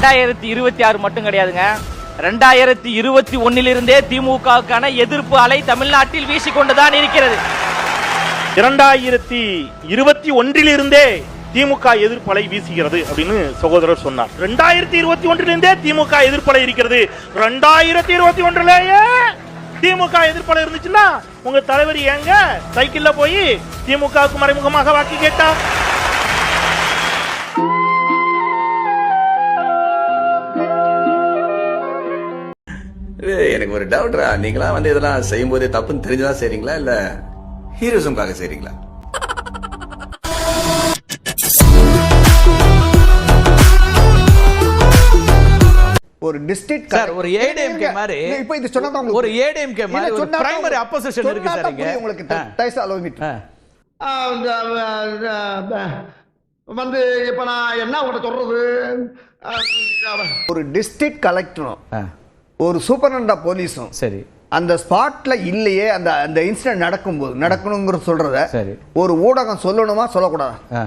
ரெண்டாயிரத்தி இருபத்தி ஆறு மட்டும் கிடையாதுங்க. ரெண்டாயிரத்தி இருபத்தி ஒன்னிலிருந்தே திமுகவுக்கான எதிர்ப்பு அலை தமிழ்நாட்டில் வீசிக்கொண்டுதான் இருக்கிறது. இரண்டாயிரத்தி இருபத்தி ஒன்றிலிருந்தே திமுக எதிர்ப்பலை வீசுகிறது அப்படின்னு சகோதரர் சொன்னார். ரெண்டாயிரத்தி இருபத்தி ஒன்றிலிருந்தே திமுக எதிர்ப்பலை இருக்கிறது. ரெண்டாயிரத்தி இருபத்தி ஒன்றிலேயே திமுக எதிர்ப்பலை இருந்துச்சுன்னா உங்க தலைவர் ஏங்க சைக்கிள்ல போய் திமுகவுக்கு மறைமுகமாக வாக்கு கேட்டா எனக்கு ஒரு டவுட்ரா நீங்களா வந்து இதெல்லாம் செய்யும் போதே தப்புன்னு தெரிஞ்சுதான் செய்றீங்களா? இல்ல ஹீரோசம்காக செய்றீங்களா? ஒரு டிஸ்ட்ரிக்ட் சார், ஒரு ADMK மாதிரி இப்போ இது சொன்னா ஒரு ADMK மாதிரி ஒரு primary opposition இருக்கு சார் இங்க. உங்களுக்கு. டைஸ் அலோ மீட் ஆ. வந்து இப்ப நான் என்ன உங்கள்ட்ட சொல்றது? ஒரு டிஸ்ட்ரிக்ட் கலெக்டரும் ஒரு சூப்பரண்டா போலீஸும் சரி அந்த ஸ்பாட்ல இல்லையே அந்த அந்த இன்சிடென்ட் நடக்கும்போது நடக்கணுங்கிற சொல்றத சரி. ஒரு ஊடகம் சொல்லணுமா சொல்லக்கூடாதா.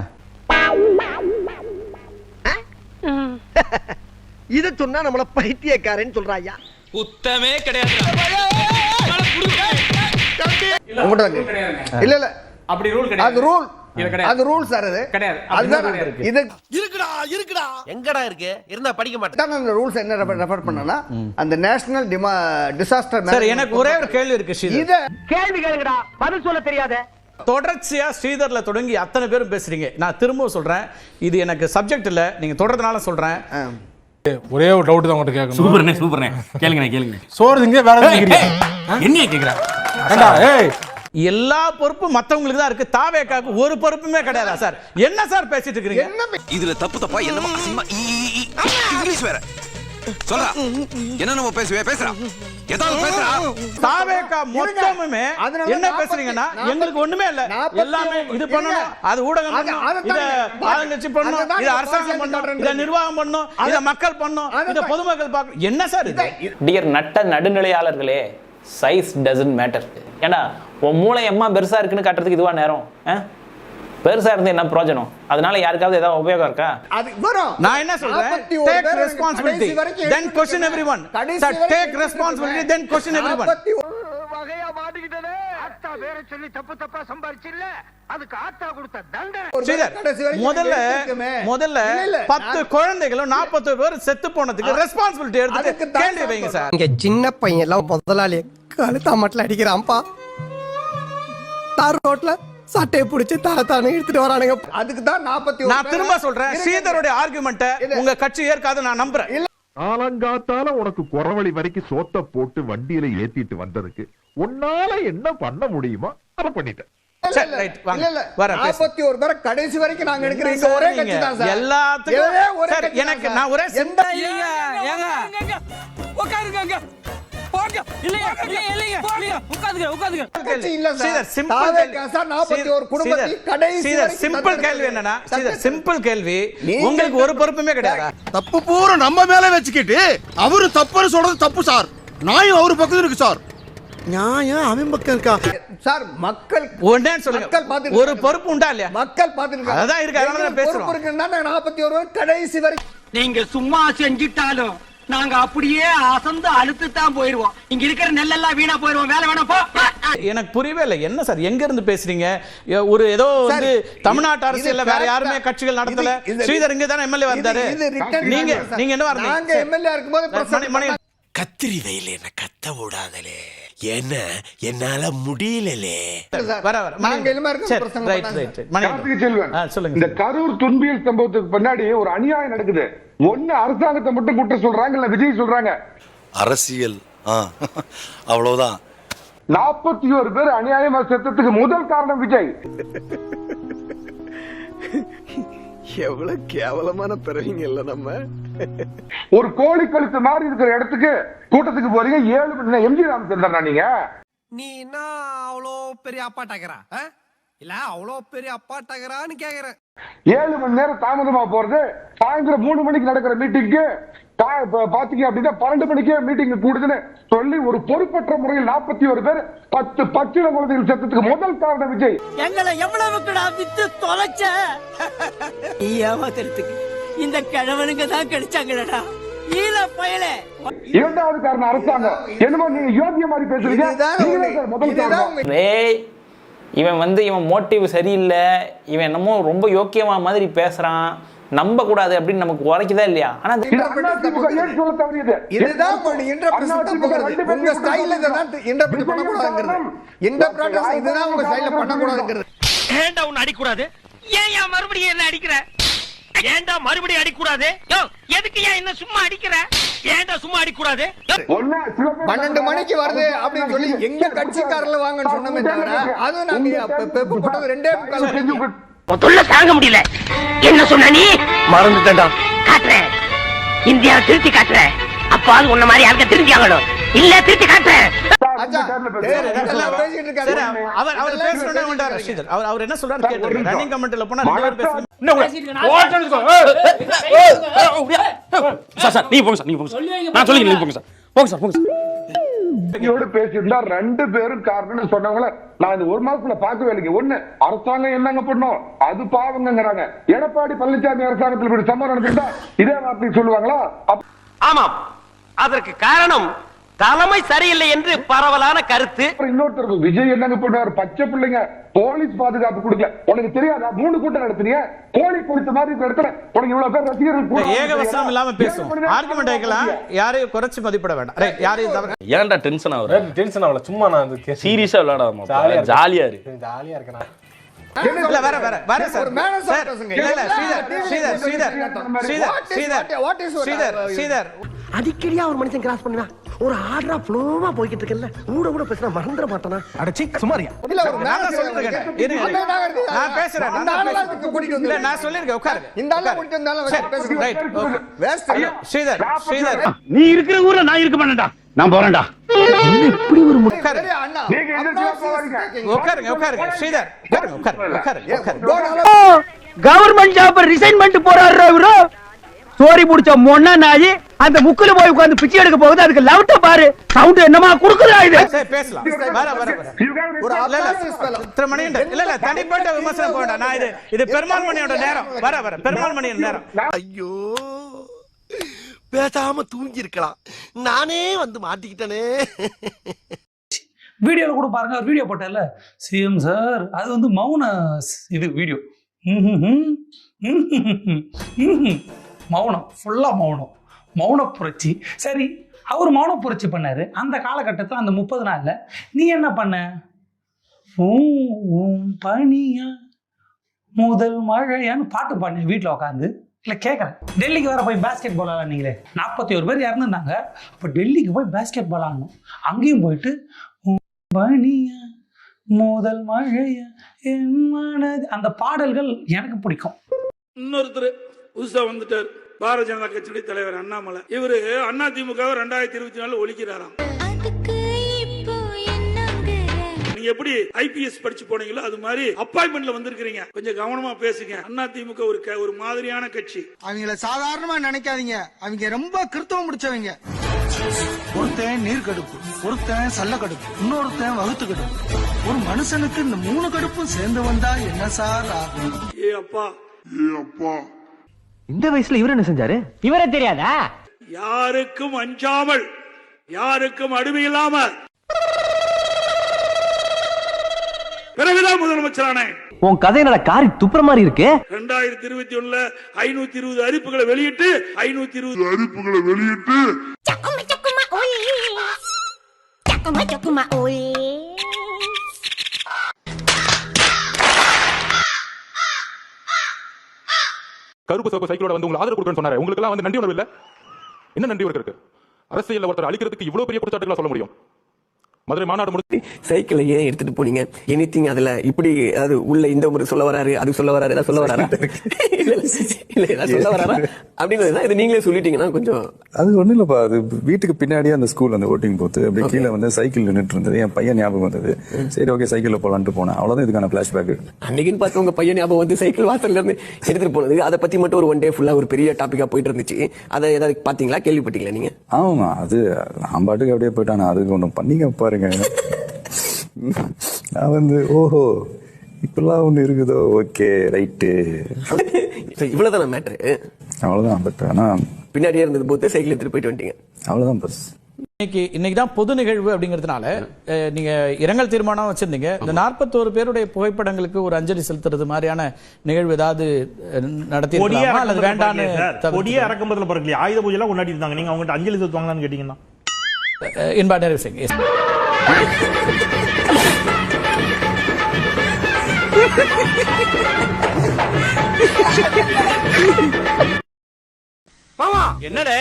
இத சொன்னா நம்மள பைத்தியக்காரன்னு சொல்றாயா குத்தமே கிடையாது. இல்ல இல்ல அப்படி ரூல் அது ரூல். அது ரூல் சார் அது கிடையாது. அதுதான் rule கிடையாது. இது எங்கடா இருக்கு? இருந்தா படிக்க மாட்டேன். அந்த ரூல்ஸ் என்ன ரெஃபர் பண்ணனா அந்த நேஷனல் டிசாஸ்டர் சார் எனக்கு ஒரே ஒரு கேள்வி இருக்கு ஸ்ரீதர். இத கேள்வி கேளுங்கடா. பதில் சொல்ல தெரியாத. தொடர்ச்சியா ஸ்ரீதர்ல தொடங்கி அத்தனை பேரும் பேசுறீங்க. நான் திரும்பவும் சொல்றேன். இது எனக்கு சப்ஜெக்ட் இல்ல. நீங்க தொடர்றதுனால சொல்றேன். ஒரே ஒரு டவுட் தான் உங்கள்கிட்ட கேட்கணும். சூப்பர்ண்ணே சூப்பர்ண்ணே. கேளுங்கண்ணே கேளுங்க சோறு இங்கே வேற? என்ன கேக்குறா? ஏண்டா, ஏய் எல்லா பொறுப்பும் மத்தவங்களுக்கு தான் இருக்கு. தாவேக்காக்கு ஒரு பொறுப்புமே கிடையாதா சார்? என்ன சார் பேசிட்டு இருக்கீங்க இதுல தப்பு தப்பா ஈ. இங்கிலீஷ் வேற. சொல்றா. என்ன நம்ம பேசுவே? பேசுறா. ஏதாவது பேசுறா. தாவேக்கா மொத்தமுமே அதனால என்ன பேசுறீங்கன்னா எங்களுக்கு ஒண்ணுமே இல்ல. எல்லாமே இது. பண்ணணும். அது ஊடகம் இத ஆளுங்கட்சி பண்ணணும். இத அரசாங்கம் பண்ணணும். இத நிர்வாகம் பண்ணணும். இத மக்கள் பண்ணணும். இத. பொதுமக்கள் பார்க்கணும் என்ன சார் இது? டியர் நட்ட நடுநிலையாளர்களே சைஸ் டசன்ட் மேட்டர் ஏன்னா உன் மூளை எம்மா பெருசா இருக்குன்னு காட்டுறதுக்கு இதுவா நேரம்? ஆ? பெருசா இருந்து என்ன பிரயோஜனம்? அதனால யாருக்காவது ஏதாவது உபயோகம் இருக்கா? அது வரும். நான் என்ன சொல்றேன்? 41 டேக் ரெஸ்பான்சிபிலிட்டி தென் எவ்ரிவன் கடைசி sir take responsibility. Then everyone 41 வகையா மாட்டிக்கிட்டே அத்தா பேரை சொல்லி தப்பு தப்பா சம்பாரிச்சு இல்ல அதுக்கு ஆத்தா கொடுத்த தண்டனை. முதல்ல. முதல்ல பத்து குழந்தைகளும் நாற்பது பேர் செத்து போனதுக்கு ரெஸ்பான்சிபிலிட்டி தான் கேள்வி சார் வைங்க சார் இங்க சின்ன பையன் எல்லாம் முதலாளி கழுத்தா மட்டும் அடிக்கிறான்ப்பா. தார் ரோட்ல சட்டையை பிடிச்சி தர தானே எடுத்துட்டு வரானுங்க அதுக்கு தான் 41 நான் திரும்ப சொல்றேன். ஸ்ரீதருடைய ஆர்குமெண்ட்டை. உங்க கட்சி ஏற்காது நான் நம்புறேன் காலங்காத்தால உனக்கு குறவழி வரைக்கும் சோத்த போட்டு வண்டியில ஏத்திட்டு வந்ததுக்கு உன்னால என்ன பண்ண முடியுமோ அதை பண்ணிட்டேன் இல்ல, சரி, இல்ல, right, வாங்க. இல்ல, இல்ல. வரேன், பேசு. 41 பேரை கடைசி வரைக்கும் நாங்க சார் ஒரே கட்சி தான் சார் எல்லாத்துக்கும் எனக்கு. நான் ஒரே எந்த உங்களுக்கு ஒரு பொறுப்புமே கிடையாதா? தப்பு பூரா நம்ம மேல வச்சுக்கிட்டு அவரு தப்புன்னு சொல்றது தப்பு சார். நாயும் அவரு பக்கத்துல இருக்கு சார். நியாயம் அவன் பக்கம் இருக்கா? சார் மக்கள் ஒன்னே சொல்லுங்க. மக்கள் பார்த்துட்டு ஒரு. பொறுப்பு உண்டா இல்லையா? மக்கள் பார்த்துட்டு அதான் இருக்கு, அதனால பேசுறோம். பொறுப்பு இருக்குன்னா நாங்க 41 பேர் கடைசி வரைக்கும் நீங்க சும்மா செஞ்சிட்டாலும் நாங்க அப்படியே அசந்து அழுத்து தான் போயிருவோம். இங்க இருக்கிற நெல்லெல்லாம் வீணா போயிருவோம். வேலை வேணா போ. எனக்கு புரியவே இல்லை. என்ன சார் எங்க இருந்து பேசுறீங்க? ஒரு ஏதோ வந்து தமிழ்நாட்டு அரசியல்ல வேற யாருமே. கட்சிகள் நடத்தல. ஸ்ரீதர் இங்க தானே எம்எல்ஏ வந்தாரு. நீங்க. நீங்க என்ன நாங்க வரீங்க எம்எல்ஏ இருக்கும்போது கத்திரி வெயில என்ன கத்த விடாதலே. என்ன? என்னால முடியலலே. இந்த. கரூர் துன்பியல் சம்பவத்துக்கு பின்னாடி ஒரு அநியாயம் நடக்குது. ஒண்ணு அரசாங்கத்தை மட்டும் குற்றம் சொல்றாங்க இல்ல விஜய் சொல்றாங்க. அரசியல். அவ்வளவுதான். நாற்பத்தி ஒரு பேர் அநியாயமா செத்ததுக்கு முதல் காரணம் விஜய். எவ்வளவு கேவலமான பிறவிங்க இல்ல நம்ம? ஒரு கோழி கழுத்து மாதிரி இருக்கிற இடத்துக்கு கூட்டத்துக்கு போறீங்க. ஏழு மணி எம்ஜி ராமச்சந்திரனா நீங்க? நீ என்ன அவ்வளோ பெரிய அப்பாட்டாக்கிறா இல்ல அவ்வளோ பெரிய அப்பாட்டாக்கிறான்னு கேக்குறேன். ஏழு மணி நேரம் தாமதமா போறது. சாயந்தரம் மூணு மணிக்கு நடக்கிற மீட்டிங்க்கு பாத்தீங்க அப்படின்னா பன்னெண்டு மணிக்கே மீட்டிங் கூடுதுன்னு சொல்லி ஒரு பொறுப்பற்ற முறையில் நாற்பத்தி ஒரு பேர் பத்து பச்சில குழந்தைகள் செத்ததுக்கு முதல் காரணம் விஜய். எங்களை எவ்வளவுக்குடா வித்து தொலைச்ச? ஏமாத்துறதுக்கு இந்த கிழவனுங்க தான் பயலே. இரண்டாவது காரணம் அரசாங்கம். என்னமோ நீங்க யோகிய மாதிரி பேசுறீங்க. முதல் காரணம். இவன் வந்து இவன் மோட்டிவ் சரியில்லை. இவன் என்னமோ ரொம்ப யோக்கியமா மாதிரி பேசுறான். நம்ப கூடாது அப்படின்னு நமக்கு உரைக்குதா இல்லையா? ஆனா இதுதான் உங்க இதெல்லாம் இன்டர்பிரேட் பண்ணக்கூடாதுங்கிறது. இதுதான் பண்ணக்கூடாதுங்கிறது. ஏன்டா உன்னை அடிக்கூடாது? ஏன் ஏன் மறுபடியும் என்ன அடிக்கிற? ஏன்டா மறுபடியும் அடிக்கூடாது? யோ எதுக்கு ஏன் என்ன சும்மா அடிக்கிற? ஏன்டா சும்மா அடிக்கூடாது? பன்னெண்டு மணிக்கு வருது அப்படின்னு சொல்லி எங்க கட்சிக்காரர்ல வாங்கன்னு சொன்னமே தவிர அதுவும் நாங்க ரெண்டே. தொல்லை தாங்க முடியல என்ன சொன்ன நீ மறந்துட்டா காட்டுறேன் இந்தியாவை திருத்தி காட்டுறேன் அப்ப அது உன்ன மாதிரி யாருக்க திரும்பியாகணும் இல்ல திருத்தி காட்டுறேன் அவர் என்ன சொல்றாரு கேட்டு ரன்னிங் கமெண்ட்ல போனா நீங்க போங்க சார் நீங்க போங்க சார் நான் சொல்லிக்கிறேன் நீங்க போங்க சார் போங்க சார் போங்க சார். யோடு பேசியிருந்தா ரெண்டு பேரும் காரணம்னு சொன்னவங்கள நான் இந்த ஒரு மாசத்துல பார்க்கவே இல்லைங்க. ஒண்ணு அரசாங்கம் என்னங்க பண்ணும்? அது பாவங்கங்கிறாங்க. எடப்பாடி பழனிசாமி அரசாங்கத்தில் இப்படி சம்பவம் நடந்திருந்தா இதே வார்த்தை சொல்லுவாங்களா? ஆமாம். அதற்கு காரணம் தலைமை சரியில்லை என்று பரவலான கருத்து. அப்புறம் இன்னொருத்தர் விஜய் என்னங்க பண்ணுவார்? பச்சை பிள்ளைங்க போலீஸ் பாதுகாப்பு கொடுக்கல. உனக்கு தெரியாதா? மூணு கூட்டம் நடத்துறீங்க கோழி பொறுத்த மாதிரி இடத்துல உனக்கு இவ்வளவு பேர் ரசிகர்கள் கூட ஏக வசனம் இல்லாம பேசும் ஆர்குமெண்ட் வைக்கலாம் யாரையும் குறைச்சு மதிப்பிட வேண்டாம். ரைட் யாரையும் ஏன்டா டென்ஷன் ஆகுற? டென்ஷன் ஆகல? சும்மா நான் அது சீரியஸா விளையாடாம ஜாலியா ஜாலியா இருக்கு. ஜாலியா இருக்கேன். இல்ல சார். சார். இல்ல இல்ல ஸ்ரீதர் ஸ்ரீதர் ஸ்ரீதர் ஸ்ரீதர் ஸ்ரீதர் ஸ்ரீதர் அடிக்கடியா ஒரு மனுஷன் கிராஸ் பண்ணுவான். ஒரு ஆர்டரா ஃப்ளோவா போய்கிட்டு இருக்கல கூட கூட பேசினா மறந்துட மாட்டானா? அடச்சி சுமாரியா இல்ல, ஒரு இருங்க. நாகரிகம் நான் பேசுறேன் அந்த பேசுறேன். இதுக்கு கூட்டிட்டு இல்ல வந்து நான் சொல்லிருக்கேன் உட்காருங்க. இந்த ஆளை. கூட்டிட்டு வந்தாலும் பேசுங்க. Right, okay. ஐயோ, ஸ்ரீதர் ஸ்ரீதர் நீ இருக்கிற ஊர்ல நான் இருக்க மாட்டேன்டா. நான் போறேன்டா. Don't allow- government job resign பண்ணிட்டு போறாரு இவரு. சோரி முடிச்ச மொன்னா நாயி அந்த முக்குல போய் உட்கார்ந்து பிச்சை எடுக்க போகுது. அதுக்கு லவுட்ட பாரு. சவுண்ட் என்னமா குடுக்குதா இது? பேசலாம். ஒரு இல்ல இல்ல. தனிப்பட்ட விமர்சனம் போவேண்டாம் நான் இது இது பெருமாள் மணியோட நேரம். வர வர. பெருமாள் மணியோட நேரம். ஐயோ பேசாம தூங்கி இருக்கலாம் நானே வந்து மாட்டிக்கிட்டனே. வீடியோவில் கூட பாருங்க ஒரு வீடியோ போட்டேன்ல. சிஎம் சார் அது வந்து மௌன இது வீடியோ. மௌனம் ஃபுல்லாக மௌனம். மௌன புரட்சி சரி அவர் மௌன புரட்சி பண்ணாரு. அந்த காலகட்டத்தில் அந்த முப்பது நாளில் நீ என்ன பண்ண? ஊம், ஊம், பனியா முதல் மழையான்னு பாட்டு பாடினேன் வீட்டில் உட்காந்து இல்லை கேட்குறேன் டெல்லிக்கு வேறு போய் பேஸ்கெட் பால் விளாட்னீங்களே நாற்பத்தி ஒரு பேர் இறந்துருந்தாங்க. அப்போ டெல்லிக்கு போய் பேஸ்கெட் பால் ஆடணும். அங்கேயும் போயிட்டு பனியா முதல் மழைய என் மனது அந்த பாடல்கள் எனக்கு பிடிக்கும். இன்னொருத்தர் புதுசா வந்துட்டார். பாரதிய ஜனதா கட்சியுடைய தலைவர் அண்ணாமலை. இவரு அண்ணா திமுக ரெண்டாயிரத்தி இருபத்தி நாலு ஒழிக்கிறாராம். நீங்க எப்படி ஐபிஎஸ் படிச்சு போனீங்களோ அது மாதிரி அப்பாயின்மெண்ட்ல வந்திருக்கிறீங்க. கொஞ்சம் கவனமா பேசுங்க. அண்ணா திமுக ஒரு ஒரு மாதிரியான கட்சி. அவங்கள சாதாரணமா நினைக்காதீங்க. அவங்க ரொம்ப கிறிஸ்தவம் முடிச்சவங்க. ஒருத்தன் நீர் கடுப்பு ஒருத்தன் சல்ல கடுப்பு இன்னொருத்தன் வகுத்து கடுப்பு. ஒரு மனுஷனுக்கு இந்த மூணு கடுப்பும் சேர்ந்து வந்தா என்ன சார் ஆகும்? ஏ அப்பா. ஏ அப்பா. இந்த வயசுல இவர் என்ன செஞ்சாரு? இவரே தெரியாதா? யாருக்கும் அஞ்சாமல் யாருக்கும் அடிமை இல்லாமல் பிறகுதான் முதலமைச்சரானேன் உன் கதை என்னடா காரி துப்புற மாதிரி இருக்கு? ரெண்டாயிரத்தி இருபத்தி ஒண்ணுல ஐநூத்தி இருபது அறிப்புகளை வெளியிட்டு ஐநூத்தி இருபது அறிப்புகளை வெளியிட்டு. கருப்பு சிவப்பு சைக்கிளோட வந்து உங்களுக்கு ஆதரவு கொடுக்கணும்னு சொன்னாரு. உங்களுக்கு எல்லாம் வந்து நன்றி உணர்வு இல்ல? என்ன நன்றி உணர்வு இருக்கு? அரசியல்ல ஒருத்தர் அழிக்கிறதுக்கு இவ்வளவு பெரிய குற்றச்சாட்டுகளை சொல்ல முடியும்? மதுரை மாநாடு முடிச்சு சைக்கிளை ஏன் எடுத்துட்டு போனீங்க? எனிதிங் அதுல இப்படி அது உள்ள இந்த முறை சொல்ல வராரு அது சொல்ல வராரு ஏதாவது சொல்ல வராரா? இல்ல ஏதாவது சொல்ல வராரா? அப்படின்னு இது நீங்களே சொல்லிட்டீங்கன்னா கொஞ்சம் அது ஒண்ணும் இல்லப்பா. அது வீட்டுக்கு பின்னாடியே அந்த ஸ்கூல் அந்த ஓட்டிங் போத்து அப்படியே கீழே வந்து சைக்கிள் நின்றுட்டு இருந்தது. என் பையன் ஞாபகம் வந்தது. சரி ஓகே சைக்கிள்ல போலான்ட்டு போனேன். அவ்வளவுதான் இதுக்கான பிளாஷ்பேக் அன்னைக்குன்னு பார்த்து உங்க பையன் ஞாபகம் வந்து சைக்கிள் வாசல்ல இருந்து எடுத்துட்டு போனது. அதை பத்தி மட்டும் ஒரு ஒன் டே ஃபுல்லா ஒரு பெரிய டாபிக்கா போயிட்டு இருந்துச்சு. அதை ஏதாவது பாத்தீங்களா கேள்விப்பட்டீங்களா நீங்க? ஆமா அது நான் பாட்டுக்கு அப்படியே போயிட்டான். அதுக்கு ஒண்ணு பண்ணிக்க பாருங்க. நான் வந்து ஓஹோ இப்பெல்லாம் ஒண்ணு இருக்குதோ? Okay right. இவ்வளவுதான் மேட்ரு அவ்வளவுதான் பட் ஆனா பின்னாடியே இருந்தது போத்து சைக்கிள் எடுத்துட்டு போயிட்டு வந்துட்டீங்க. அவ்வளவுதான் பஸ் இன்னைக்கு இன்னைக்கு தான் பொது நிகழ்வு அப்படிங்கிறதுனால நீங்க இரங்கல் தீர்மானம் வச்சிருந்தீங்க. இந்த நாற்பத்தோரு பேருடைய புகைப்படங்களுக்கு ஒரு அஞ்சலி செலுத்துறது மாதிரியான நிகழ்வு ஏதாவது நடத்தி அல்லது. தவிர்த்து- கொடியே அடக்கம்பத்தில் பறக்கலையே ஆயுத பூஜை எல்லாம் கொண்டாடி இருந்தாங்க. நீங்க அவங்ககிட்ட அஞ்சலி செலுத்துவாங்களான்னு கேட்டீங்கன்னா. இன்பா நிறைவு செய்யுங்க Yes. என்னடே?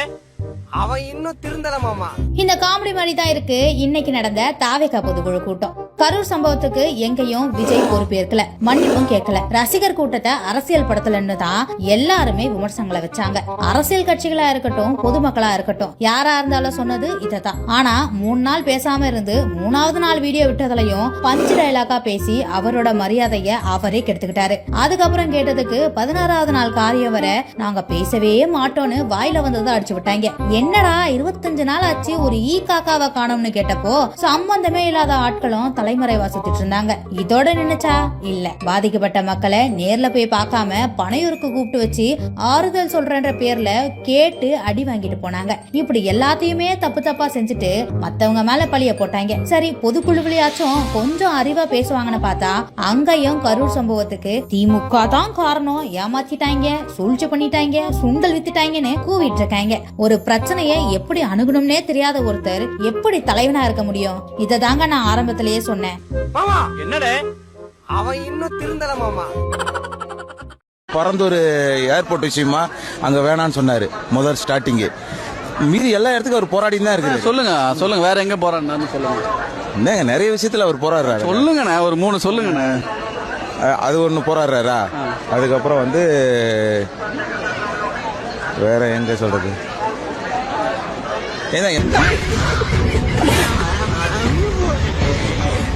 அவன் இன்னும் திருந்தல மாமா. இந்த காமெடி மாதிரி தான் இருக்கு. இன்னைக்கு நடந்த தாவேகா பொதுக்குழு கூட்டம். கரூர் சம்பவத்துக்கு எங்கேயும் விஜய் பொறுப்பேற்கல மன்னிப்பும் கேட்கல. ரசிகர் கூட்டத்தை அரசியல் படுத்தலன்னு தான் எல்லாருமே விமர்சனங்களை வச்சாங்க. அரசியல் கட்சிகளா இருக்கட்டும் பொதுமக்களா இருக்கட்டும் யாரா இருந்தாலும் சொன்னது இததான் ஆனா மூணு நாள் பேசாம இருந்து மூணாவது நாள் வீடியோ விட்டதுலயும் பஞ்சு டைலாக்கா பேசி அவரோட மரியாதைய அவரே கெடுத்துக்கிட்டாரு. அதுக்கப்புறம் கேட்டதுக்கு பதினாறாவது நாள் காரியம் வர நாங்க பேசவே மாட்டோம்னு வாயில வந்ததை அடிச்சு விட்டாங்க. என்னடா இருபத்தஞ்சு நாள் ஆச்சு ஒரு ஈ காக்காவை காணோம்னு கேட்டப்போ சம்பந்தமே இல்லாத ஆட்களும் தலைமறைவா சுத்திட்டு இருந்தாங்க இதோட நினைச்சா இல்ல. பாதிக்கப்பட்ட மக்களை நேர்ல போய் பார்க்காம பனையூருக்கு கூப்பிட்டு வச்சு ஆறுதல் சொல்றன்ற பேர்ல கேட்டு அடி வாங்கிட்டு போனாங்க. இப்படி எல்லாத்தையுமே தப்பு தப்பா செஞ்சுட்டு மத்தவங்க மேல பழிய போட்டாங்க. சரி பொதுக்குழுவிலையாச்சும் கொஞ்சம் அறிவா பேசுவாங்கன்னு பார்த்தா அங்கேயும் கரூர் சம்பவத்துக்கு திமுக தான் காரணம். ஏமாத்திட்டாங்க சூழ்ச்சி பண்ணிட்டாங்க சுண்டல் வித்துட்டாங்கன்னு கூவிட்டு இருக்காங்க. ஒரு பிரச்சனையை எப்படி அணுகணும்னே தெரியாத ஒருத்தர் எப்படி தலைவனா இருக்க முடியும்? இதை தாங்க நான் ஆரம்பத்திலேயே சொன்னேன். மாமா! என்னடே? அவன் இன்னும் திருந்தல மாமா. பரந்தூர் ஏர்போர்ட் விஷயமா அங்க வேணாம்னு சொன்னாரு முதல் ஸ்டார்டிங்கு. மீதி எல்லா இடத்துக்கும் அவர் போராடி தான் இருக்கு சொல்லுங்க சொல்லுங்க வேற எங்க போறான்னு சொல்லுங்க. என்னங்க நிறைய விஷயத்துல அவர் போராடுறாரு. சொல்லுங்கண்ணே ஒரு மூணு சொல்லுங்கண்ணே. அது ஒன்று போராடுறாரா? அதுக்கப்புறம் வந்து வேற எங்க சொல்றது? ஏன்னா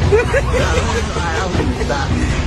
いや、もうち。